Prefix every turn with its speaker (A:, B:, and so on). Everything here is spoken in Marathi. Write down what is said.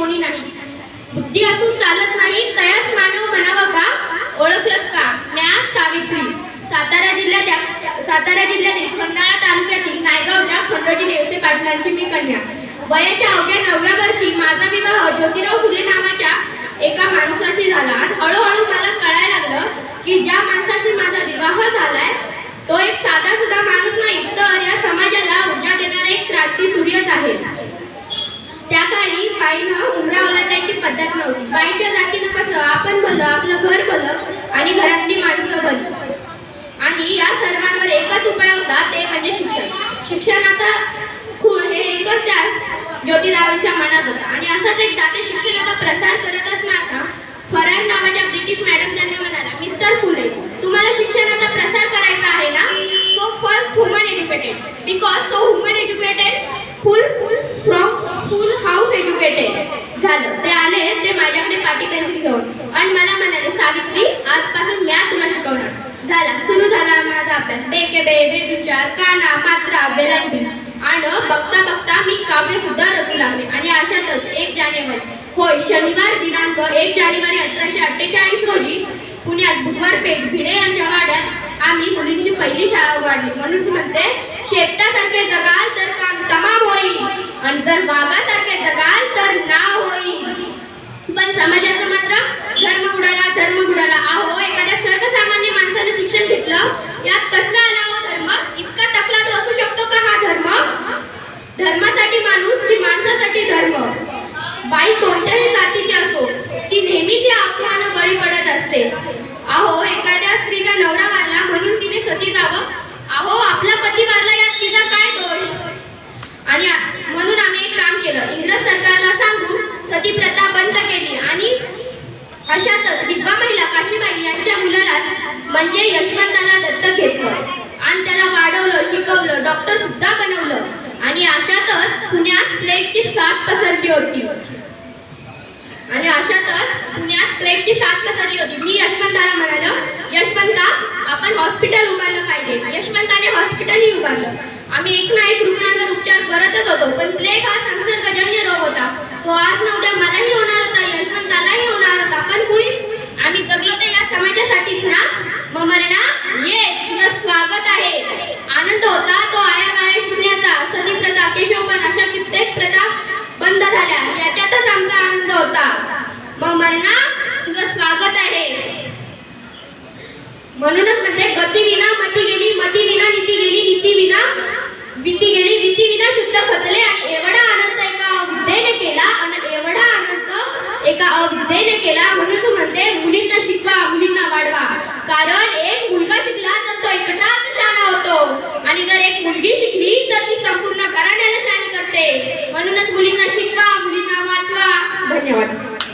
A: कोणी नाही. बुद्धी असून चालत नाही तयाच मानव म्हणावं का? ओळखलत का? म्या सावित्री. सातारा जिल्ह्यात सातारा जिल्ह्यातील खंडाळा तालुक्यातील नायगावच्या खंडोजी नेवसे पाटलांची मी कन्या. वयाच्या अवघ्या नवव्या वर्षी माझा विवाह ज्योतिराव फुले नावाच्या एका माणसाशी झाला आणि हळूहळू मला कळायला लागलं की ज्या माणसाशी माझा विवाह झालाय तो एक साधा सुद्धा माणूस नाही तर या समाजाला ऊर्जा देणारा एक क्रांती सूर्यच आहे त्या काळी बाईनं उमरा ओलांडायची पद्धत नव्हती. बाईच्या जातीनं कसं आपण भलं आपलं घर भलं आणि घरातली माणसं भली. आणि या सर्वांवर एकच उपाय होता ते म्हणजे शिक्षण. शिक्षणाचा खूळ हे एकच त्या ज्योतिरावांच्या मनात होता. आणि असंच एकदा ते शिक्षणाचा प्रसार करत असताना फरार नावाच्या ब्रिटिश मॅडम त्यांना म्हणाला मिस्टर फुले तुम्हाला शिक्षणाचा प्रसार करायचा आहे ना? So first human educated because so human educated full from full house educated झालं ते आले ते माझ्याकडे पाटी पेन्सिल घेऊन आणि मला म्हणाले सावित्री आजपासून म्या तुला शिकवणार झाला सुरू झाला माझा अभ्यास बेके बे बेदुचार काना मात्रा बेलांटी आणि बघता बघता मी काव्य सुद्धा रचू लागले. आणि अशातच एक जानेवारी. होय शनिवार दिनांक एक जानेवारी अठराशे अठ्ठेचाळीस रोजी पुण्यात बुधवार पेठ भिडे यांच्या वाड्यात आम्ही मुलींची पहिली शाळा उघडली म्हणून म्हणते शेपटा जगाल तर काम तमाम होईल आणि जर वाघासारखे जगाल तर नाव होईल पण समाजाचा मात्र धर्म बुडाला धर्म बुडाला आहो एखाद्या सर्वसामान्य माणसाने शिक्षण घेतलं यात कसला आला हो धर्म? इतका टकला तो असू शकतो का हा धर्म? धर्मासाठी माणूस की माणसासाठी धर्म? बाई त्यांची साथ पसरली होती. मी यशवंताला म्हणालो यशवंता आपण हॉस्पिटल उभारलं पाहिजे. यशवंताने हॉस्पिटलही उभारलं. आम्ही एक ना एक रुग्णांवर उपचार करतच होतो पण प्लेग हा संसर्गजन्य रोग होता. तो आज नव्हत्या मलाही होणार होता यशवंतालाही होणार होता पण कुणी आम्ही जगलो तर या समाजासाठीच ना मग मरणा ये तुझं स्वागत आहे आनंद होता तो आया माया शून्याचा सती प्रथा केशवपण अशा कित्येक प्रथा बंद झाल्या याच्यातच आमचा आनंद होता मग मरणा तुझं स्वागत आहे म्हणूनच म्हणजे गती विना मती गेली मती विना नीती गेली नीती विना भीती गेली भीती विना शुद्ध खचले. आणि एवढा आनंद एका अविद्येने केला आणि एवढा आनंद एका अविद्येने केला म्हणून तू म्हणते मुलींना शिकवा मुलींना वाढवा. कारण एक मुलगा शिकला तर तो एकटाच शाणा होतो. आणि जर एक मुलगी शिकली तर ती संपूर्ण घराण्याला शाणी करते. म्हणूनच मुलींना शिकवा मुलींना वाचवा. धन्यवाद.